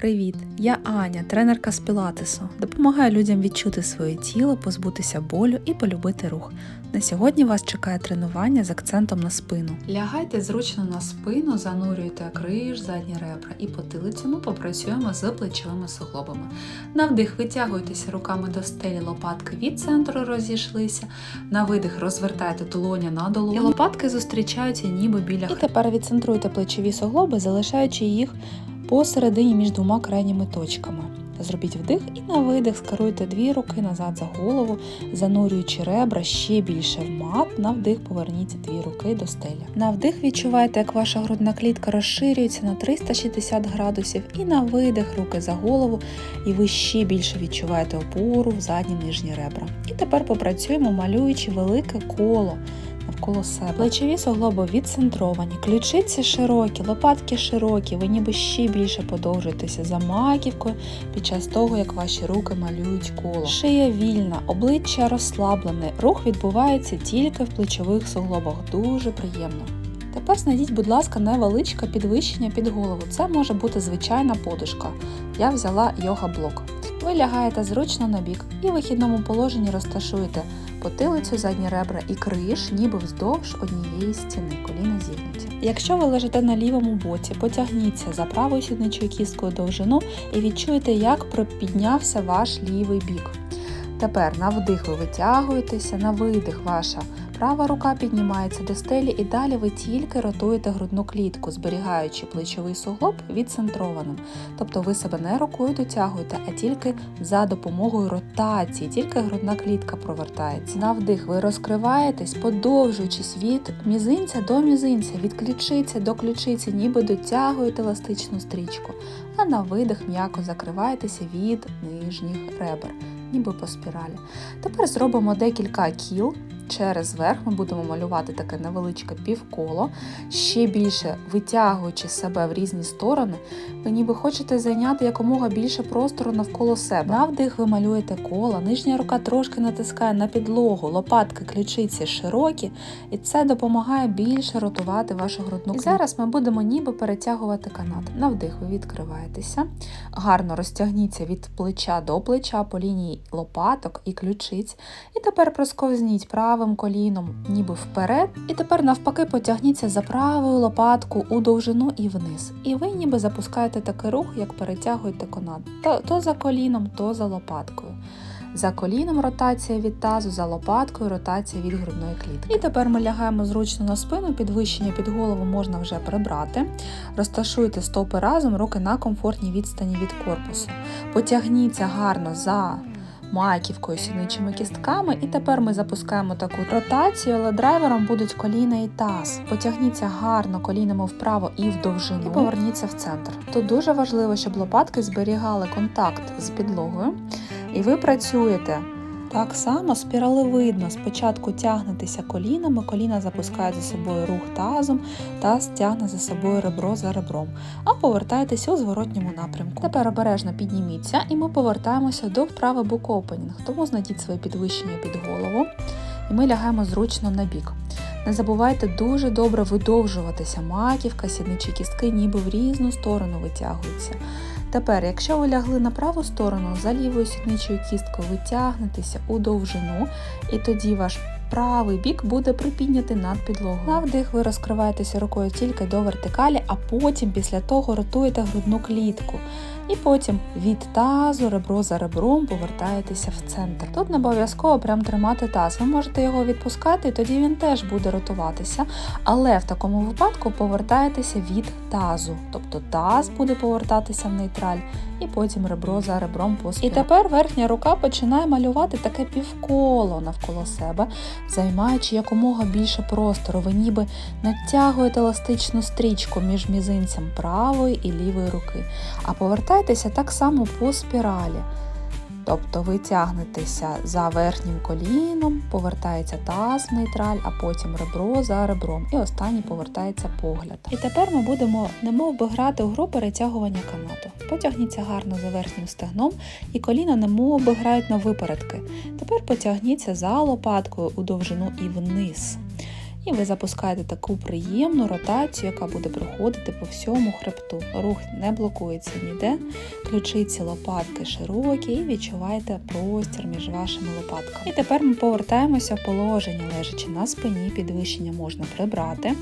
Привіт! Я Аня, тренерка з пілатесу. Допомагаю людям відчути своє тіло, позбутися болю і полюбити рух. На сьогодні вас чекає тренування з акцентом на спину. Лягайте зручно на спину, занурюйте криш, задні ребра і потилицю ми попрацюємо з плечовими суглобами. На вдих витягуйтеся руками до стелі, лопатки від центру розійшлися. На видих розвертайте долоня на долоню. І лопатки зустрічаються ніби біля І тепер відцентруйте плечові суглоби, залишаючи їх посередині між двома крайніми точками. Зробіть вдих і на видих скеруйте дві руки назад за голову, занурюючи ребра ще більше в мат. На вдих поверніть дві руки до стелі. На вдих відчувайте, як ваша грудна клітка розширюється на 360 градусів, і на видих руки за голову, і ви ще більше відчуваєте опору в задні нижні ребра. І тепер попрацюємо, малюючи велике коло навколо себе. Плечові суглоби відцентровані, ключиці широкі, лопатки широкі, ви ніби ще більше подовжуєтеся за маківкою під час того, як ваші руки малюють коло. Шия вільна, обличчя розслаблене, рух відбувається тільки в плечових суглобах. Дуже приємно. Тепер знайдіть, будь ласка, невеличке підвищення під голову. Це може бути звичайна подушка. Я взяла йога-блок. Ви лягаєте зручно на бік і в вихідному положенні розташуєте потилицю, задні ребра і криш, ніби вздовж однієї стіни, коліна зігнуті. Якщо ви лежите на лівому боці, потягніться за правою сідничою кісткою довжину і відчуєте, як пропіднявся ваш лівий бік. Тепер на вдих ви витягуєтеся, на видих ваша Права рука піднімається до стелі і далі ви тільки ротуєте грудну клітку, зберігаючи плечовий суглоб відцентрованим. Тобто ви себе не рукою дотягуєте, а тільки за допомогою ротації, тільки грудна клітка провертається. На вдих ви розкриваєтесь, подовжуючись від мізинця до мізинця, від ключиці до ключиці, ніби дотягуєте еластичну стрічку, а на видих м'яко закриваєтеся від нижніх ребер, ніби по спіралі. Тепер зробимо декілька кіл через верх ми будемо малювати таке невеличке півколо, ще більше витягуючи себе в різні сторони, ви ніби хочете зайняти якомога більше простору навколо себе. На вдих ви малюєте коло, нижня рука трошки натискає на підлогу, лопатки, ключиці широкі, і це допомагає більше ротувати вашу грудну. І зараз ми будемо ніби перетягувати канат. На вдих ви відкриваєтеся, гарно розтягніться від плеча до плеча по лінії лопаток і ключиць. І тепер просковзніть право правим коліном, ніби вперед. І тепер навпаки потягніться за правою лопатку у довжину і вниз. І ви ніби запускаєте такий рух, як перетягуєте канат. То, то за коліном, то за лопаткою. За коліном ротація від тазу, за лопаткою ротація від грудної клітки. І тепер ми лягаємо зручно на спину, підвищення під голову можна вже прибрати. Розташуйте стопи разом, руки на комфортній відстані від корпусу. Потягніться гарно за маківкою, сіничими кістками. І тепер ми запускаємо таку ротацію, але драйвером будуть коліна і таз. Потягніться гарно колінами вправо і в довжину, і поверніться в центр. Тут дуже важливо, щоб лопатки зберігали контакт з підлогою, і ви працюєте. Так само спіралевидно. Спочатку тягнетеся колінами, коліна запускають за собою рух тазом, таз тягне за собою ребро за ребром, а повертаєтеся у зворотньому напрямку. Тепер обережно підніміться і ми повертаємося до вправи букопенінг, тому знайдіть своє підвищення під голову і ми лягаємо зручно на бік. Не забувайте дуже добре видовжуватися, маківка, сідничі кістки, ніби в різну сторону витягуються. Тепер, якщо ви лягли на праву сторону, за лівою сідничою кісткою ви тягнетеся у довжину, і тоді ваш правий бік буде припіднятий над підлогою. На вдих ви розкриваєтеся рукою тільки до вертикалі, а потім після того ротуєте грудну клітку. І потім від тазу, ребро за ребром повертаєтеся в центр. Тут не обов'язково прям тримати таз. Ви можете його відпускати, і тоді він теж буде ротуватися. Але в такому випадку повертаєтеся від тазу. Тобто таз буде повертатися в нейтраль, і потім ребро за ребром по І тепер верхня рука починає малювати таке півколо навколо себе, займаючи якомога більше простору. Ви ніби натягуєте еластичну стрічку між мізинцем правої і лівої руки. А повертайтеся так само по спіралі. Тобто ви тягнетеся за верхнім коліном, повертається таз нейтраль, а потім ребро за ребром. І останній повертається погляд. І тепер ми будемо немов би грати у гру перетягування канату. Потягніться гарно за верхнім стегном, і коліна немов би грають на випередки. Тепер потягніться за лопаткою у довжину і вниз. І ви запускаєте таку приємну ротацію, яка буде проходити по всьому хребту. Рух не блокується ніде, ключиці лопатки широкі і відчуваєте простір між вашими лопатками. І тепер ми повертаємося в положення, лежачи на спині, підвищення можна прибрати.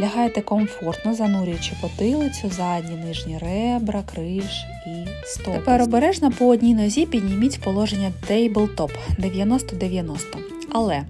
Лягаєте комфортно, занурюючи потилицю, задні нижні ребра, криш і стопи. Тепер обережно по одній нозі підніміть положення Tabletop 90-90. Але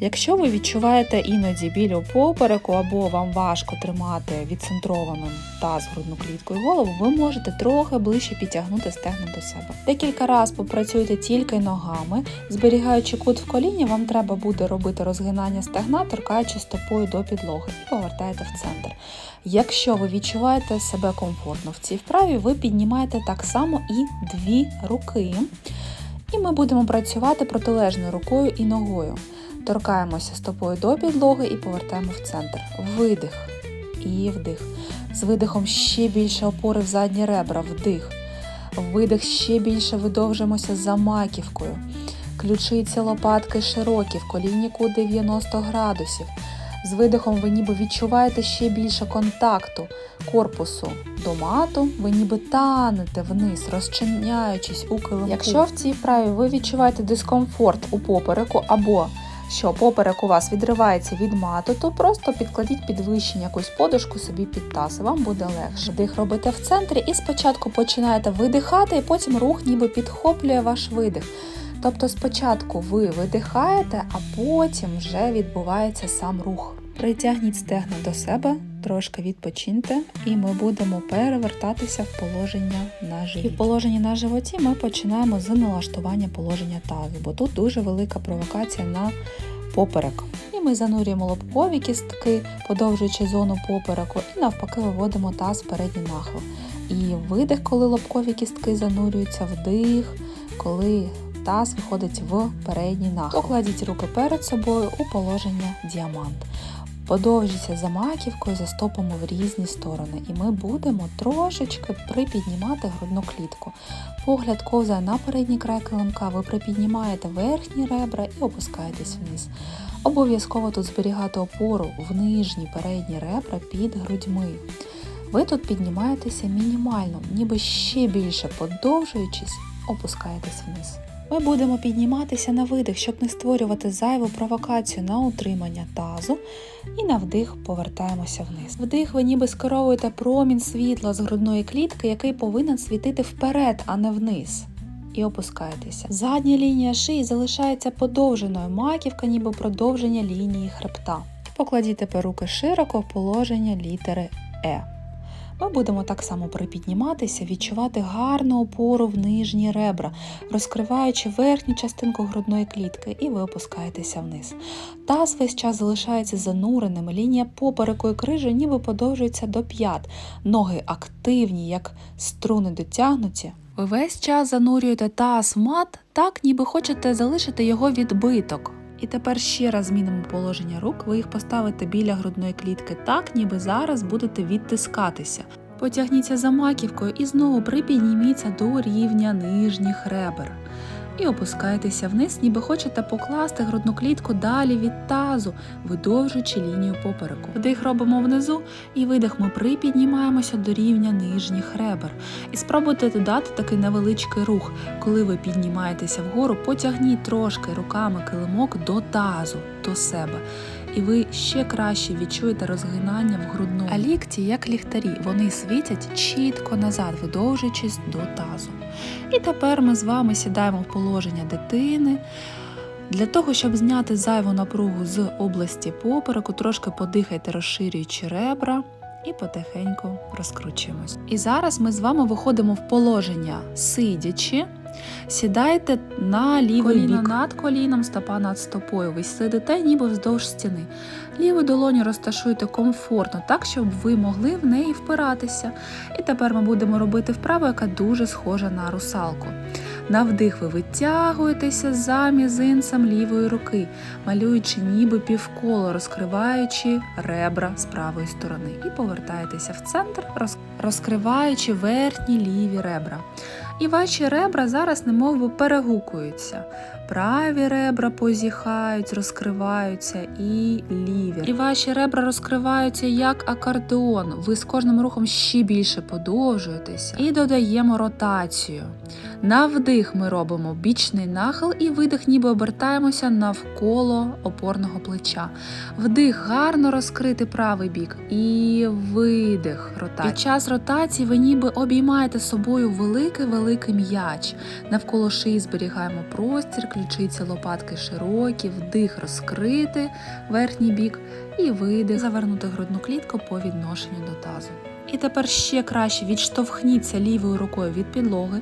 якщо ви відчуваєте іноді біль у попереку або вам важко тримати відцентрованим таз, грудну клітку і голову, ви можете трохи ближче підтягнути стегна до себе. Декілька разів попрацюйте тільки ногами, зберігаючи кут в коліні, вам треба буде робити розгинання стегна, торкаючись стопою до підлоги і повертаєте в центр. Якщо ви відчуваєте себе комфортно в цій вправі, ви піднімаєте так само і дві руки. І ми будемо працювати протилежною рукою і ногою. Торкаємося стопою до підлоги і повертаємо в центр. Видих і вдих. З видихом ще більше опори в задні ребра, вдих. Видих ще більше видовжимося за маківкою. Ключиці лопатки широкі, в коліні кут 90 градусів. З видихом ви ніби відчуваєте ще більше контакту корпусу до мату, ви ніби танете вниз, розчиняючись у килимку. Якщо в цій вправі ви відчуваєте дискомфорт у попереку або що поперек у вас відривається від мату, то просто підкладіть підвищення якусь подушку собі під таз, вам буде легше. Вдих робите в центрі і спочатку починаєте видихати, і потім рух ніби підхоплює ваш видих. Тобто спочатку ви видихаєте, а потім вже відбувається сам рух. Притягніть стегна до себе, трошки відпочиньте, і ми будемо перевертатися в положення на живіт. І в положенні на животі ми починаємо з налаштування положення тазу, бо тут дуже велика провокація на поперек. І ми занурюємо лобкові кістки, подовжуючи зону попереку, і навпаки виводимо таз в передній нахил. І видих, коли лобкові кістки занурюються, вдих, коли таз виходить в передній нахил. Покладіть руки перед собою у положення діамант. Подовжіться за маківкою, за стопами в різні сторони, і ми будемо трошечки припіднімати грудну клітку. Погляд ковзає на передній край килимка, ви припіднімаєте верхні ребра і опускаєтесь вниз. Обов'язково тут зберігати опору в нижні передні ребра під грудьми. Ви тут піднімаєтеся мінімально, ніби ще більше подовжуючись, опускаєтесь вниз. Ми будемо підніматися на видих, щоб не створювати зайву провокацію на утримання тазу. І на вдих повертаємося вниз. Вдих ви ніби скеровуєте промінь світла з грудної клітки, який повинен світити вперед, а не вниз. І опускаєтеся. Задня лінія шиї залишається подовженою, маківка, ніби продовження лінії хребта. Покладіть тепер руки широко в положення літери Е. Ми будемо так само припідніматися, відчувати гарну опору в нижні ребра, розкриваючи верхню частинку грудної клітки, і ви опускаєтеся вниз. Таз весь час залишається зануреним, лінія попереку і крижі ніби подовжується до п'ят. Ноги активні, як струни дотягнуті. Ви весь час занурюєте таз в мат, так ніби хочете залишити його відбиток. І тепер ще раз змінимо положення рук, ви їх поставите біля грудної клітки так, ніби зараз будете відтискатися. Потягніться за маківкою і знову припідніміться до рівня нижніх ребер. І опускайтеся вниз, ніби хочете покласти грудну клітку далі від тазу, видовжуючи лінію попереку. Вдих робимо внизу, і видих ми припіднімаємося до рівня нижніх ребер. І спробуйте додати такий невеличкий рух. Коли ви піднімаєтеся вгору, потягніть трошки руками килимок до тазу, до себе. І ви ще краще відчуєте розгинання в грудну. А лікті, як ліхтарі, вони світять чітко назад, видовжуючись до тазу. І тепер ми з вами сідаємо в положення дитини. Для того, щоб зняти зайву напругу з області попереку, трошки подихайте, розширюючи ребра. І потихеньку розкручуємось. І зараз ми з вами виходимо в положення сидячи. Сідайте на лівий Коліно бік. над коліном, стопа над стопою. Ви сидите ніби вздовж стіни. Ліву долоню розташуйте комфортно, так, щоб ви могли в неї впиратися. І тепер ми будемо робити вправу, яка дуже схожа на русалку. На вдих ви витягуєтеся за мізинцем лівої руки, малюючи ніби півколо, розкриваючи ребра з правої сторони. І повертаєтеся в центр, розкриваючи верхні ліві ребра. І ваші ребра зараз немов би перегукуються. Праві ребра позіхають, розкриваються і ліві. І ваші ребра розкриваються як акордеон. Ви з кожним рухом ще більше подовжуєтеся і додаємо ротацію. На вдих ми робимо бічний нахил і видих, ніби обертаємося навколо опорного плеча. Вдих гарно розкрити правий бік і видих ротації. Під час ротації ви ніби обіймаєте собою великий-великий м'яч. Навколо шиї зберігаємо простір, ключиці лопатки широкі, вдих розкрити верхній бік і видих завернути грудну клітку по відношенню до тазу. І тепер ще краще відштовхніться лівою рукою від підлоги,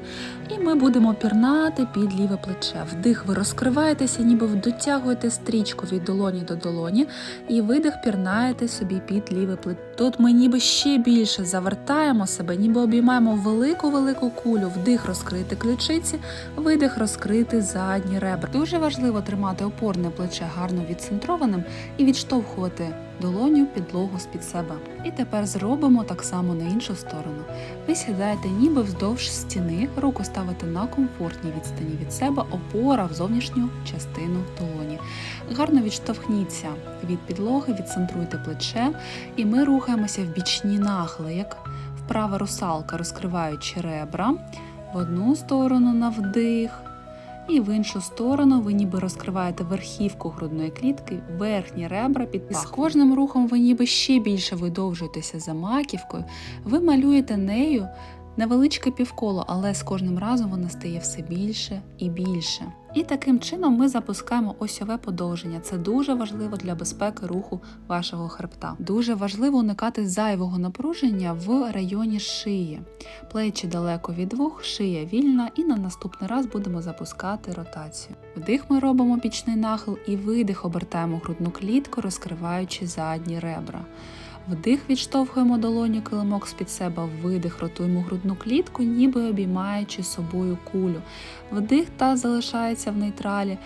і ми будемо пірнати під ліве плече. Вдих, ви розкриваєтеся, ніби дотягуєте стрічку від долоні до долоні, і видих пірнаєте собі під ліве плече. Тут ми ніби ще більше завертаємо себе, ніби обіймаємо велику-велику кулю, вдих розкрити ключиці, видих розкрити задні ребра. Дуже важливо тримати опорне плече гарно відцентрованим і відштовхувати долоню підлогу з-під себе. І тепер зробимо так само на іншу сторону. Ви сідаєте ніби вздовж стіни, руку ставите на комфортній відстані від себе, опора в зовнішню частину долоні. Гарно відштовхніться від підлоги, відцентруйте плече, і ми рухаємося в бічні нахили, як вправа русалка, розкриваючи ребра в одну сторону на вдих. І в іншу сторону ви ніби розкриваєте верхівку грудної клітки, верхні ребра під пахом. І з кожним рухом ви ніби ще більше видовжуєтеся за маківкою. Ви малюєте нею невеличке півколо, але з кожним разом вона стає все більше і більше. І таким чином ми запускаємо осьове подовження. Це дуже важливо для безпеки руху вашого хребта. Дуже важливо уникати зайвого напруження в районі шиї. Плечі далеко від вух, шия вільна, і на наступний раз будемо запускати ротацію. Вдих ми робимо бічний нахил і видих обертаємо грудну клітку, розкриваючи задні ребра. Вдих відштовхуємо долоню килимок з-під себе, видих ротуємо грудну клітку, ніби обіймаючи собою кулю. Вдих та залишається в нейтралі,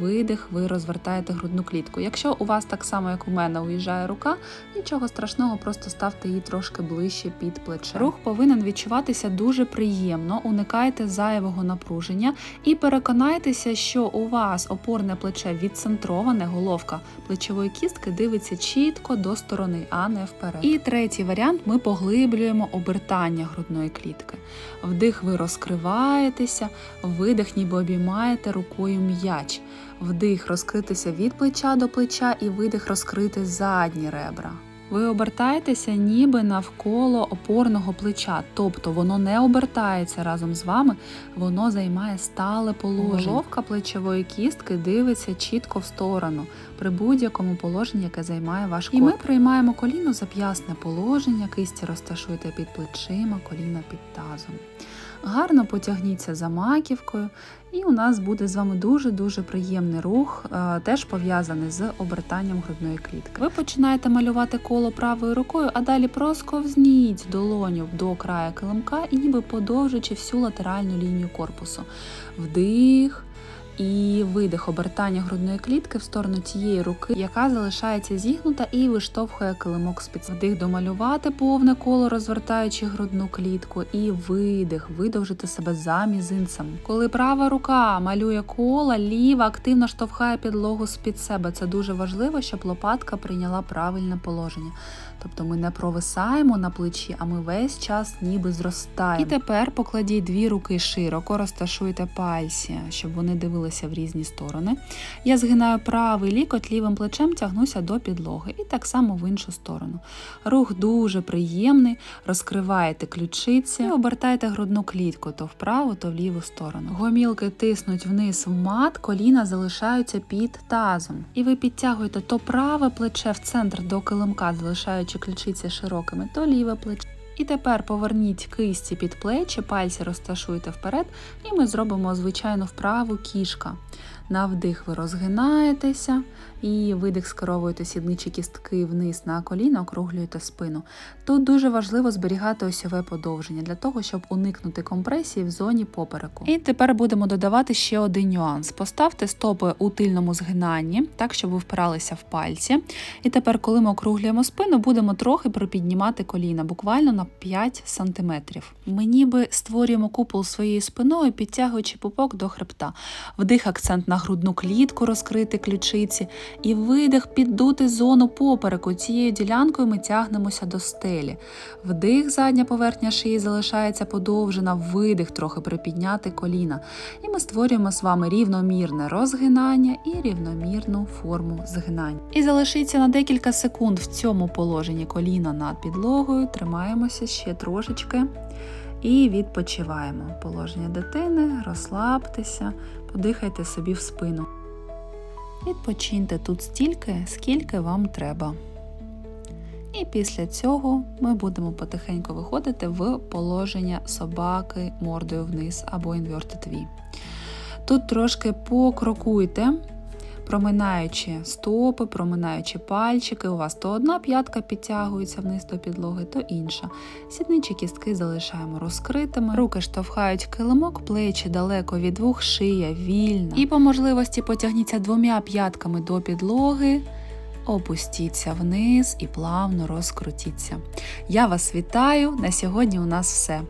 видих, ви розвертаєте грудну клітку. Якщо у вас так само, як у мене, уїжджає рука, нічого страшного, просто ставте її трошки ближче під плече. Рух повинен відчуватися дуже приємно, уникайте зайвого напруження і переконайтеся, що у вас опорне плече відцентроване, головка плечової кістки дивиться чітко до сторони, а не вперед. І третій варіант ми поглиблюємо обертання грудної клітки. Вдих, ви розкриваєтеся, видих, ніби обіймаєте рукою м'яч. Вдих розкритися від плеча до плеча і видих розкрити задні ребра. Ви обертаєтеся ніби навколо опорного плеча, тобто воно не обертається разом з вами, воно займає стале положення. Головка плечової кістки дивиться чітко в сторону при будь-якому положенні, яке займає ваш корпус. І ми приймаємо коліно зап'ясне положення, кисті розташуйте під плечима, коліна під тазом. Гарно потягніться за маківкою, і у нас буде з вами дуже-дуже приємний рух, е, теж пов'язаний з обертанням грудної клітки. Ви починаєте малювати коло правою рукою, а далі просковзніть долоню до краю килимка і ніби подовжуючи всю латеральну лінію корпусу. Вдих. І видих обертання грудної клітки в сторону тієї руки, яка залишається зігнута і виштовхує килимок з під вдих домалювати повне коло, розвертаючи грудну клітку, і видих, видовжити себе за мізинцем. Коли права рука малює коло, ліва активно штовхає підлогу з під себе. Це дуже важливо, щоб лопатка прийняла правильне положення. Тобто ми не провисаємо на плечі, а ми весь час ніби зростаємо. І тепер покладіть дві руки широко, розташуйте пальці, щоб вони дивилися в різні сторони. Я згинаю правий лікоть, лівим плечем тягнуся до підлоги. І так само в іншу сторону. Рух дуже приємний, розкриваєте ключиці і обертайте грудну клітку то вправо, то в ліву сторону. Гомілки тиснуть вниз в мат, коліна залишаються під тазом. І ви підтягуєте то праве плече в центр до килимка, залишаючи ключиці широкими, то ліве плече. І тепер поверніть кисті під плечі, пальці розташуйте вперед, і ми зробимо звичайну вправу кішка. На вдих ви розгинаєтеся, і видих скеровуєте сідничі кістки вниз на коліна, округлюєте спину. Тут дуже важливо зберігати осьове подовження для того, щоб уникнути компресії в зоні попереку. І тепер будемо додавати ще один нюанс. Поставте стопи у тильному згинанні, так щоб ви впиралися в пальці. І тепер, коли ми округлюємо спину, будемо трохи припіднімати коліна, буквально на 5 см. Ми ніби створюємо купол своєю спиною, підтягуючи пупок до хребта. Вдих акцент на грудну клітку, розкрити ключиці, і видих піддути зону попереку. Цією ділянкою ми тягнемося до стелі. Вдих, задня поверхня шиї залишається подовжена, видих трохи припідняти коліна. І ми створюємо з вами рівномірне розгинання і рівномірну форму згинання. І залишиться на декілька секунд в цьому положенні коліна над підлогою. Тримаємося ще трошечки і відпочиваємо. Положення дитини, розслабтеся, подихайте собі в спину. Відпочиньте тут стільки, скільки вам треба. І після цього ми будемо потихеньку виходити в положення собаки мордою вниз або інвертитві. Тут трошки покрокуйте, проминаючи стопи, проминаючи пальчики. У вас то одна п'ятка підтягується вниз до підлоги, то інша. Сідничі кістки залишаємо розкритими. Руки штовхають килимок, плечі далеко від вух, шия вільна. І по можливості потягніться двома п'ятками до підлоги. Опустіться вниз і плавно розкрутіться. Я вас вітаю. На сьогодні у нас все.